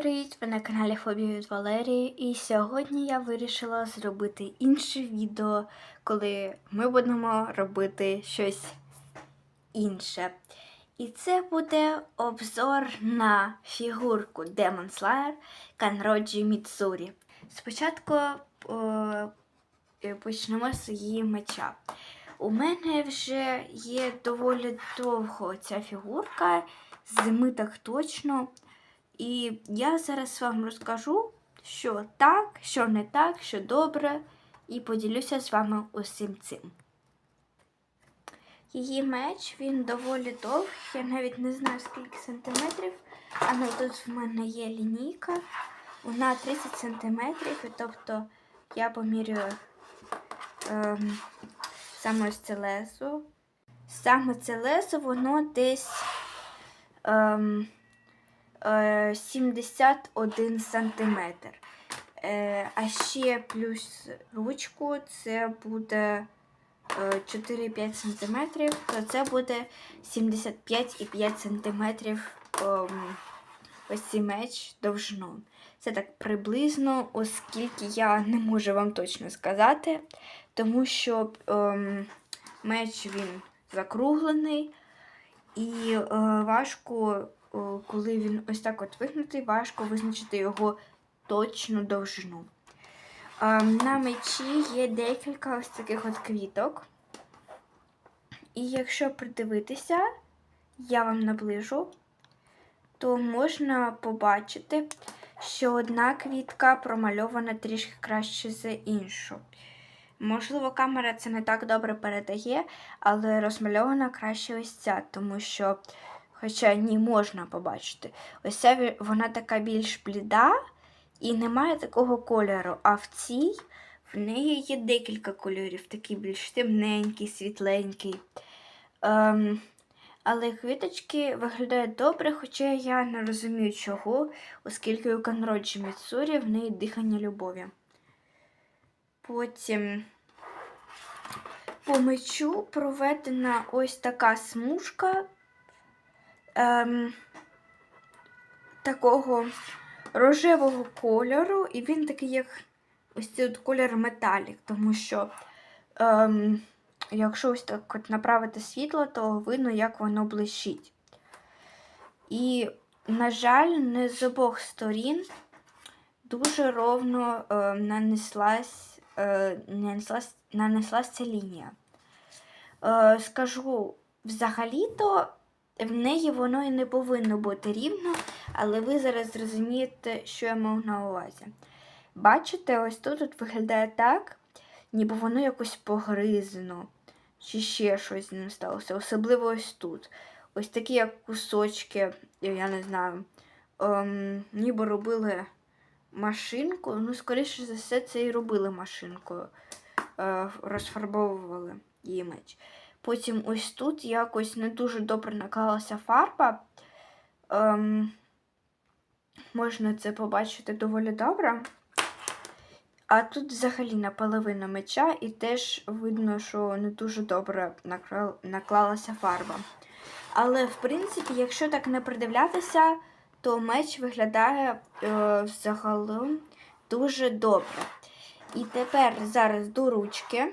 привіт! Ви на каналі Фобія від Валерії. І сьогодні я вирішила зробити інше відео, коли ми будемо робити щось інше. І це буде обзор на фігурку Demon Slayer Канроджі Міцурі. Спочатку почнемо з її меча. У мене вже є доволі довго ця фігурка, з зими так точно. І я зараз вам розкажу, що так, що не так, що добре, і поділюся з вами усім цим. Її меч він доволі довгий, я навіть не знаю скільки сантиметрів, але тут в мене є лінійка. Вона 30 сантиметрів, і тобто я помірюю ем, саме ось це лезо. Саме це лезо, воно десь. Ем, 71 сантиметр. Е, А ще плюс ручку це буде е, 4-5 сантиметрів, то це буде 75,5 сантиметрів ем, ось цей меч довжину. Це так приблизно, оскільки я не можу вам точно сказати, тому що ем, меч він закруглений і е, важко коли він ось так от вигнутий, важко визначити його точну довжину. На мечі є декілька ось таких от квіток. І якщо придивитися, я вам наближу, то можна побачити, що одна квітка промальована трішки краще за іншу. Можливо, камера це не так добре передає, але розмальована краще ось ця, тому що Хоча ні можна побачити. Ось вона така більш бліда і немає такого кольору. А в цій в неї є декілька кольорів, такий більш темненький, світленький. Ем, але квіточки виглядають добре, хоча я не розумію чого, оскільки у Канроджі Міцурі в неї дихання любові. Потім по мечу проведена ось така смужка ем, такого рожевого кольору, і він такий, як ось цей от колір металік, тому що, ем, якщо ось так от направити світло, то видно, як воно блищить. І, на жаль, не з обох сторін дуже ровно е, нанеслась, е, нанеслась, нанеслась ця лінія. Е, скажу, взагалі-то в неї воно і не повинно бути рівно, але ви зараз зрозумієте, що я мав на увазі. Бачите, ось тут от виглядає так, ніби воно якось погризено, чи ще щось з ним сталося. Особливо ось тут. Ось такі як кусочки, я не знаю, ем, ніби робили машинку. Ну, скоріше за все, це і робили машинкою, е, розфарбовували її меч. Потім ось тут якось не дуже добре наклалася фарба. Ем, Можна це побачити доволі добре. А тут взагалі наполовина меча, і теж видно, що не дуже добре наклалася фарба. Але, в принципі, якщо так не придивлятися, то меч виглядає е, взагалом дуже добре. І тепер зараз до ручки.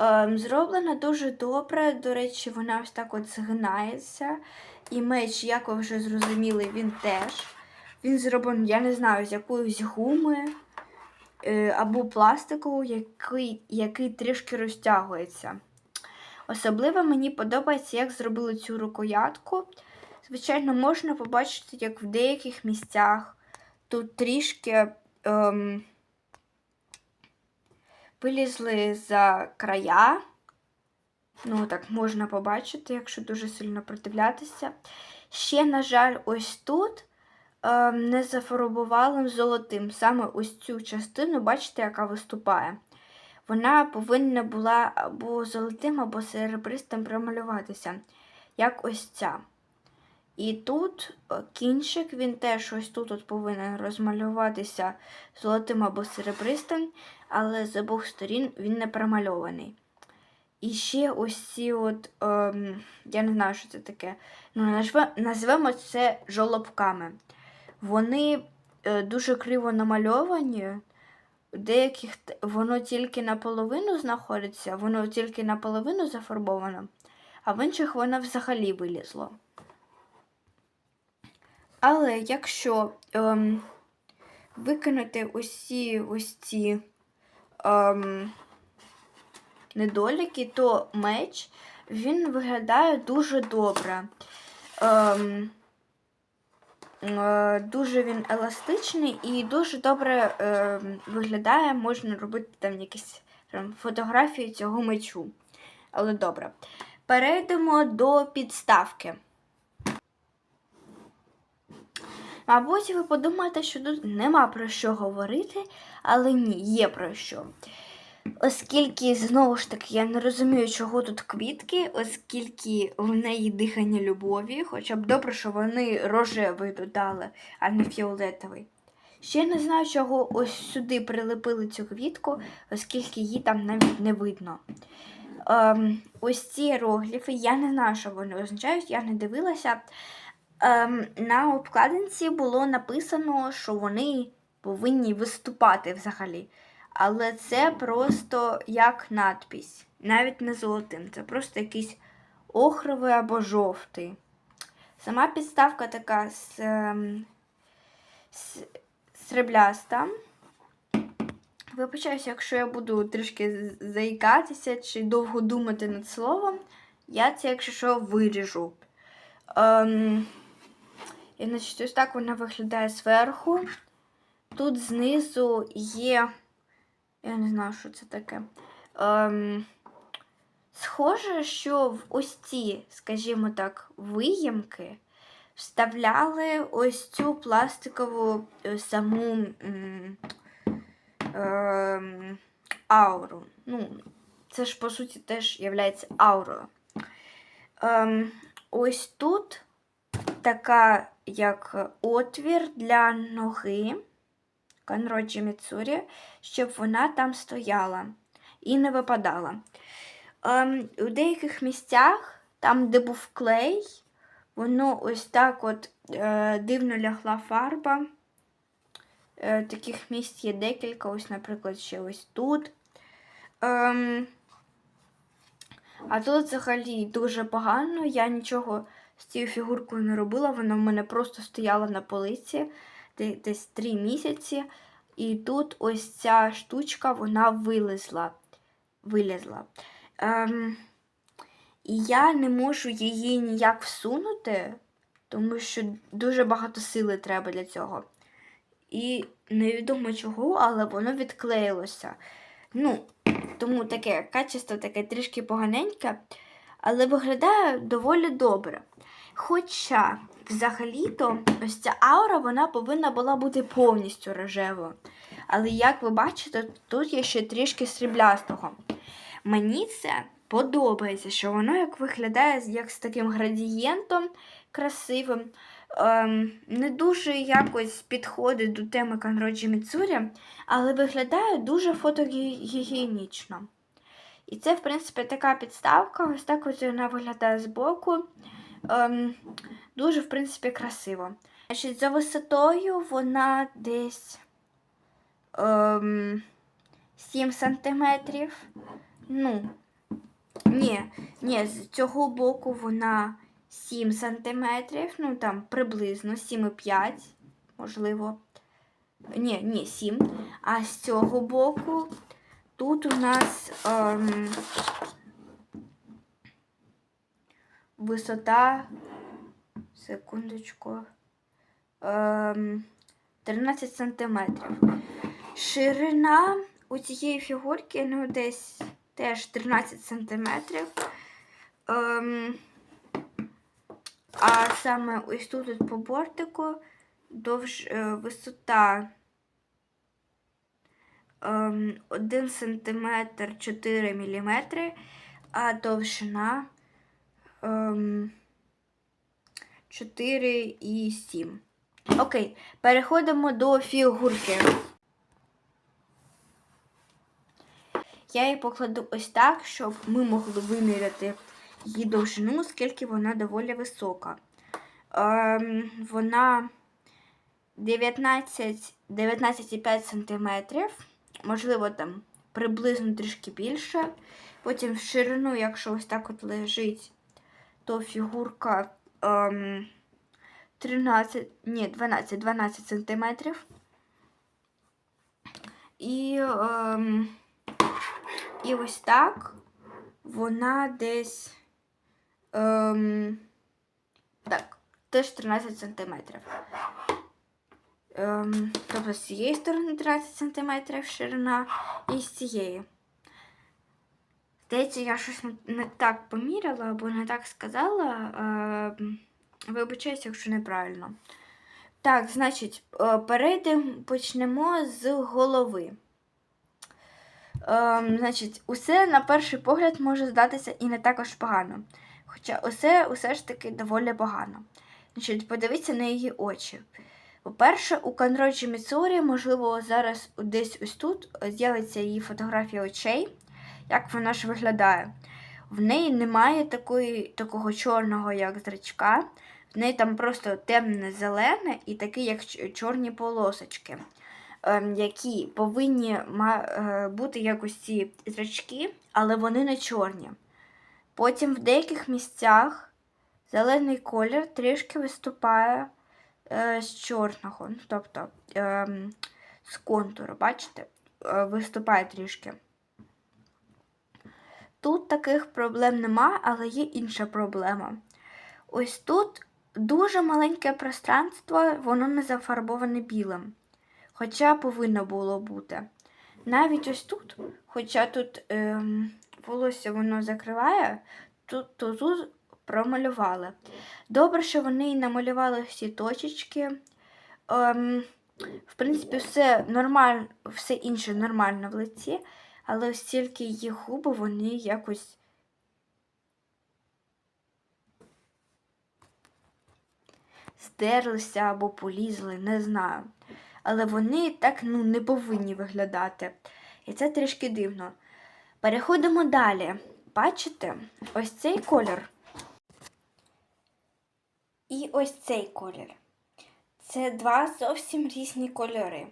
Ем, зроблена дуже добре. До речі, вона ось так от згинається. І меч, як ви вже зрозуміли, він теж. Він зроблений, я не знаю, з якоїсь гуми е, або пластику, який, який трішки розтягується. Особливо мені подобається, як зробили цю рукоятку. Звичайно, можна побачити, як в деяких місцях тут трішки. Ем, вилізли за края. Ну, так, можна побачити, якщо дуже сильно придивлятися. Ще, на жаль, ось тут е, не зафарбували золотим. Саме ось цю частину, бачите, яка виступає. Вона повинна була або золотим, або серебристим промалюватися, як ось ця. І тут е, кінчик, він теж ось тут от повинен розмалюватися золотим або серебристим, але з обох сторін він не промальований. І ще ось ці от, ем, я не знаю, що це таке. Ну, назвемо це жолобками. вони е, дуже криво намальовані. Деяких воно тільки наполовину знаходиться, воно тільки наполовину зафарбовано, а в інших воно взагалі вилізло. Але якщо ем, викинути усі ось ці ем, недоліки, то меч він виглядає дуже добре. Ем, е, дуже він еластичний і дуже добре ем, виглядає. Можна робити там якісь там, фотографії цього мечу. Але добре. Перейдемо до підставки. Мабуть, ви подумаєте, що тут нема про що говорити, але ні, є про що. Оскільки, знову ж таки, я не розумію, чого тут квітки, оскільки в неї дихання любові, хоча б добре, що вони рожевий додали, а не фіолетовий. Ще не знаю, чого ось сюди прилепили цю квітку, оскільки її там навіть не видно. Ем, ось ці іерогліфи, я не знаю, що вони означають, я не дивилася. Ем, на обкладинці було написано, що вони повинні виступати взагалі. Але це просто як надпись. Навіть не золотим. Це просто якийсь охровий або жовтий. Сама підставка така с, ем, с, срібляста. Вибачаюся, якщо я буду трішки з- заїкатися чи довго думати над словом, я це, якщо що, виріжу. Ем, і, значить, ось так вона виглядає зверху. Тут знизу є. Я не знаю, що це таке. Ем, схоже, що в ось ці, скажімо так, виємки вставляли ось цю пластикову е, саму ем, ауру. Ну, це ж, по суті, теж є аурою. Ем, ось тут така як отвір для ноги Канроджі Міцурі, щоб вона там стояла і не випадала. Ем, у деяких місцях, там, де був клей, воно ось так от е, дивно лягла фарба. Е, таких місць є декілька, ось, наприклад, ще ось тут. Ем, а тут взагалі дуже погано. Я нічого з цією фігуркою не робила. Вона в мене просто стояла на полиці десь три місяці. І тут ось ця штучка вона вилізла. вилізла. Ем, і я не можу її ніяк всунути, тому що дуже багато сили треба для цього. І невідомо чого, але воно відклеїлося. Ну, тому таке качество таке трішки поганеньке, але виглядає доволі добре. Хоча, взагалі-то, ось ця аура вона повинна була бути повністю рожевою. Але як ви бачите, тут є ще трішки сріблястого. Мені це подобається, що воно як виглядає з- як з таким градієнтом красивим. Ем, не дуже якось підходить до теми Канроджі Міцурі, але виглядає дуже фотогігієнічно. І це, в принципі, така підставка. Ось так ось вона виглядає збоку. Ем, дуже, в принципі, красиво. Значить, за висотою вона десь ем, 7 сантиметрів. Ну, ні, ні, з цього боку вона 7 сантиметрів, ну там приблизно 7,5, можливо. Ні, ні, 7. А з цього боку тут у нас ем, висота, секундочку, ем, 13 сантиметрів. Ширина у цієї фігурки ну, десь теж 13 сантиметрів. Ем, а саме ось тут от по бортику довж, е, висота ем, 1 сантиметр 4 міліметри, а довжина ем, 4,7. Окей, переходимо до фігурки. Я її покладу ось так, щоб ми могли виміряти її довжину, оскільки вона доволі висока. Ем, вона 19, 19,5 см, можливо, там приблизно трішки більше. Потім в ширину, якщо ось так от лежить, то фігурка ем, 13, ні, 12, 12 сантиметрів. І, ем, і ось так вона десь ем, так, теж 13 сантиметрів. Ем, тобто з цієї сторони 13 сантиметрів ширина і з цієї. Здається, я щось не, так поміряла або не так сказала. Вибачаюся, якщо неправильно. Так, значить, е, перейдемо, почнемо з голови. Ем, значить, усе на перший погляд може здатися і не також погано. Хоча усе, усе ж таки доволі погано. Значить, подивіться на її очі. По-перше, у Канроджі Міцурі, можливо, зараз десь ось тут з'явиться її фотографія очей, як вона ж виглядає. В неї немає такої, такого чорного, як зрачка. В неї там просто темне зелене і такі, як чорні полосочки, ем, які повинні е, бути як ось ці зрачки, але вони не чорні. Потім в деяких місцях зелений колір трішки виступає е, з чорного, ну, тобто ем, з контуру, бачите, Е, виступає трішки. Тут таких проблем нема, але є інша проблема. Ось тут дуже маленьке пространство, воно не зафарбоване білим. Хоча повинно було бути. Навіть ось тут, хоча тут ем, волосся воно закриває, тут, то тут промалювали. Добре, що вони намалювали всі точечки. Ем, в принципі, все нормально, все інше нормально в лиці, але ось тільки її губи вони якось здерлися або полізли, не знаю. Але вони так ну, не повинні виглядати. І це трішки дивно. Переходимо далі. Бачите, ось цей колір. І ось цей колір. Це два зовсім різні кольори.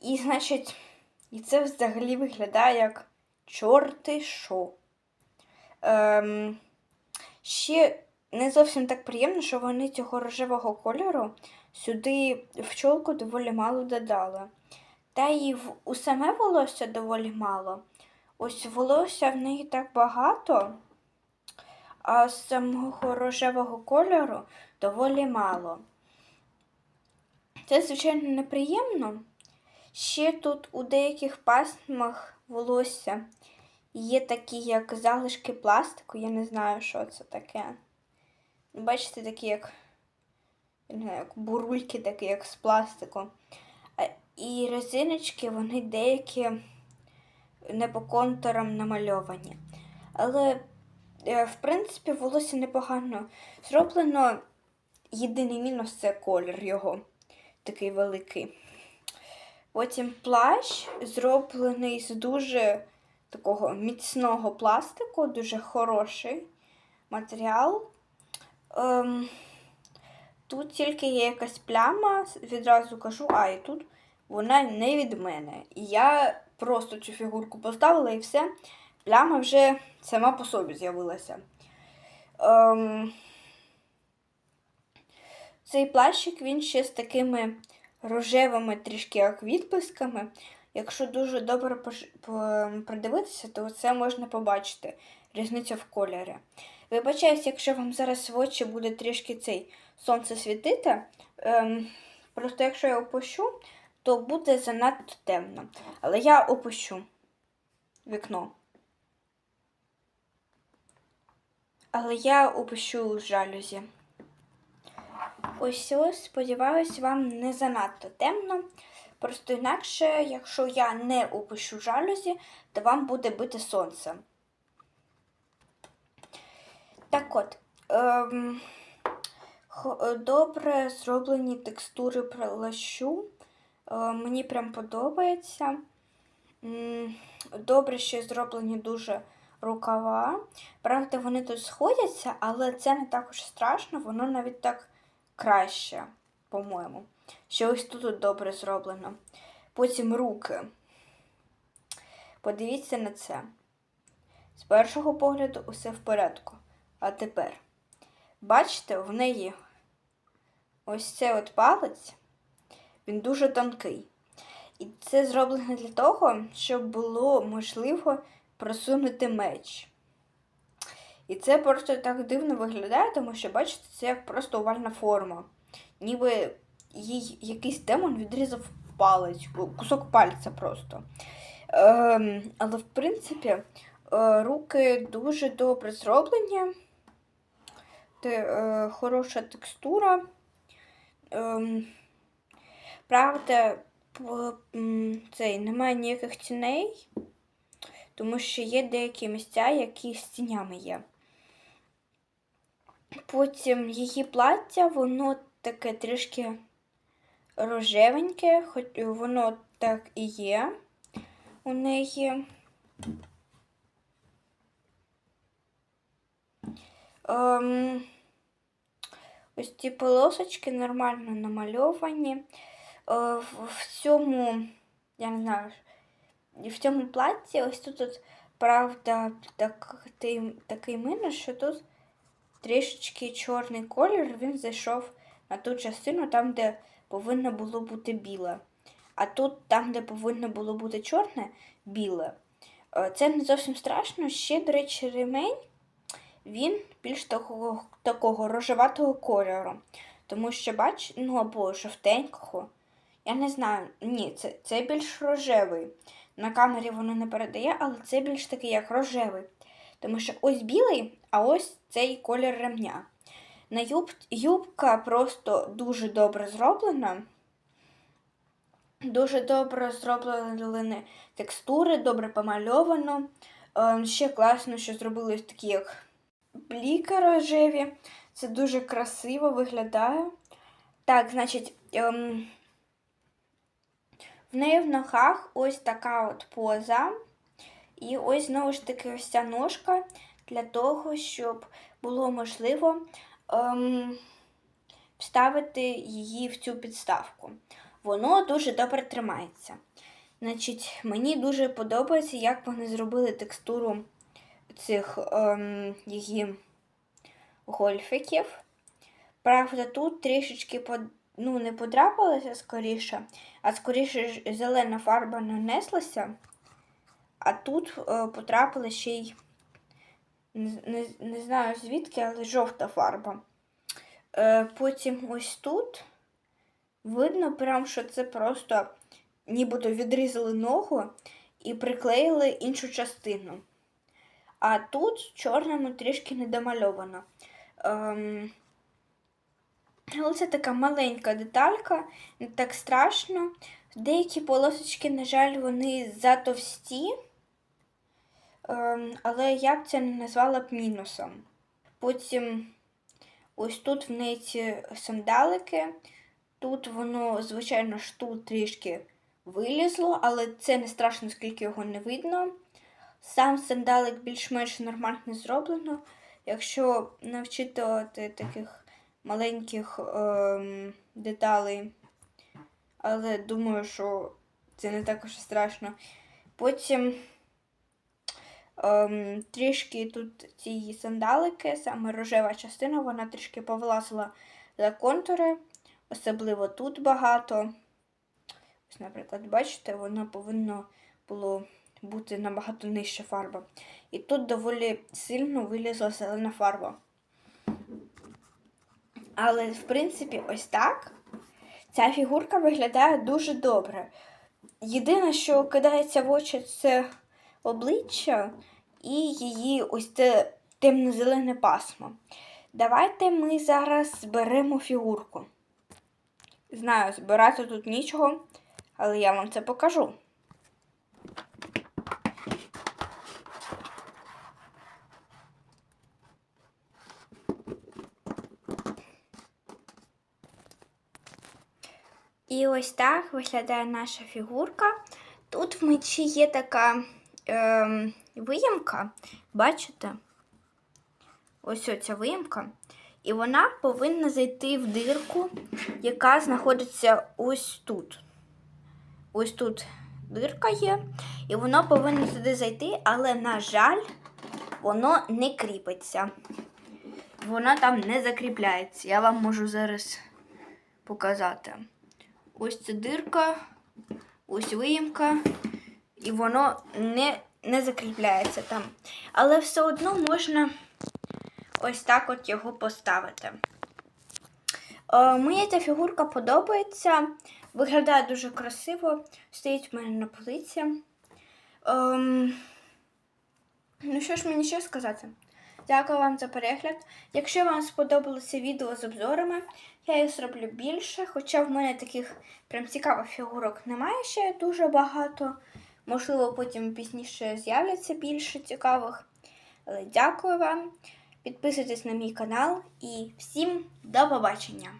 І, значить, і це взагалі виглядає як чорти шо. Ем, ще не зовсім так приємно, що вони цього рожевого кольору сюди в чолку доволі мало додали. Та і в, у саме волосся доволі мало. Ось волосся в неї так багато, а самого рожевого кольору доволі мало. Це, звичайно, неприємно. Ще тут у деяких пасмах волосся є такі, як залишки пластику, я не знаю, що це таке. Бачите, такі як, я не знаю, як бурульки, такі, як з пластику. І резиночки, вони деякі не по контурам намальовані. Але, е, в принципі, волосся непогано зроблено. Єдиний мінус це колір його такий великий. Потім плащ зроблений з дуже такого міцного пластику, дуже хороший матеріал. Ем, тут тільки є якась пляма, відразу кажу, а і тут вона не від мене. І я просто цю фігурку поставила і все. Пляма вже сама по собі з'явилася. Ем, цей плащик він ще з такими рожевими трішки як відблисками. Якщо дуже добре придивитися, то це можна побачити різницю в кольорі. Вибачаюсь, якщо вам зараз в очі буде трішки цей сонце світити. Ем, просто якщо я опущу, то буде занадто темно. Але я опущу вікно. Але я опущу жалюзі. Ось сподіваюсь, вам не занадто темно. Просто інакше, якщо я не опущу жалюзі, то вам буде бити сонце. Так от, ем, е, добре зроблені текстури плащу. Е, мені прям подобається. Добре, що зроблені дуже рукава. Правда, вони тут сходяться, але це не також страшно, воно навіть так краще, по-моєму. що ось тут добре зроблено. Потім руки. Подивіться на це. З першого погляду усе в порядку. А тепер, бачите, в неї ось цей от палець, він дуже тонкий. І це зроблено для того, щоб було можливо просунути меч. І це просто так дивно виглядає, тому що, бачите, це як просто овальна форма. Ніби їй якийсь демон відрізав палець, кусок пальця просто. Ем, але, в принципі, е, руки дуже добре зроблені. Те, е, хороша текстура. Ем, правда, цей, немає ніяких тіней, тому що є деякі місця, які з тінями є. Потім її плаття, воно таке трішки рожевеньке, хоч воно так і є у неї. Ем, ось ці полосочки нормально намальовані. Е, в, цьому, я не знаю, в цьому платі ось тут, от, правда, так, такий, мінус, що тут трішечки чорний колір, він зайшов на ту частину, там, де повинно було бути біле. А тут, там, де повинно було бути чорне, біле. Е, Це не зовсім страшно. Ще, до речі, ремень, він більш такого, такого рожеватого кольору. Тому що, бач, ну або жовтенького. Я не знаю, ні, це, це більш рожевий. На камері воно не передає, але це більш такий, як рожевий. Тому що ось білий, а ось цей колір ремня. На юб... Юбка просто дуже добре зроблена. Дуже добре зроблені текстури, добре помальовано. Ем, ще класно, що зробили такі як бліки рожеві. Це дуже красиво виглядає. Так, значить, ем, в неї в ногах ось така от поза. І ось знову ж таки ось ця ножка для того, щоб було можливо ем, вставити її в цю підставку. Воно дуже добре тримається. Значить, мені дуже подобається, як вони зробили текстуру цих ем, її гольфиків. Правда, тут трішечки под, ну, не подрапалося скоріше, а скоріше зелена фарба нанеслася. А тут е, потрапила ще й не, не, знаю звідки, але жовта фарба. Е, потім ось тут видно, прям, що це просто нібито відрізали ногу і приклеїли іншу частину. А тут чорному трішки недомальовано. Ем, але це така маленька деталька, не так страшно. Деякі полосочки, на жаль, вони затовсті, але я б це не назвала б мінусом. Потім ось тут в неї ці сандалики. Тут воно, звичайно ж, тут трішки вилізло, але це не страшно, оскільки його не видно. Сам сандалик більш-менш нормально зроблено. Якщо не вчитувати таких маленьких ем, деталей, але думаю, що це не також страшно. Потім ем, трішки тут ці сандалики, саме рожева частина, вона трішки повилазила за контури, особливо тут багато. Ось, наприклад, бачите, воно повинно було бути набагато нижча фарба. І тут доволі сильно вилізла зелена фарба. Але, в принципі, ось так ця фігурка виглядає дуже добре. Єдине, що кидається в очі, це обличчя і її ось це темно-зелене пасмо. Давайте ми зараз зберемо фігурку. Знаю, збирати тут нічого, але я вам це покажу. І ось так виглядає наша фігурка. Тут в мечі є така ем, виємка, бачите? Ось оця виємка. І вона повинна зайти в дирку, яка знаходиться ось тут. Ось тут дирка є, і воно повинно туди зайти, але, на жаль, воно не кріпиться. Воно там не закріпляється. Я вам можу зараз показати. Ось ця дирка, ось виїмка, і воно не, не закріпляється там. Але все одно можна ось так от його поставити. Е, мені ця фігурка подобається. Виглядає дуже красиво. Стоїть в мене на полиці. Ем, ну що ж мені ще сказати? Дякую вам за перегляд. Якщо вам сподобалося відео з обзорами, я їх зроблю більше, хоча в мене таких прям цікавих фігурок немає ще дуже багато. Можливо, потім пізніше з'являться більше цікавих. Але дякую вам. Підписуйтесь на мій канал і всім до побачення!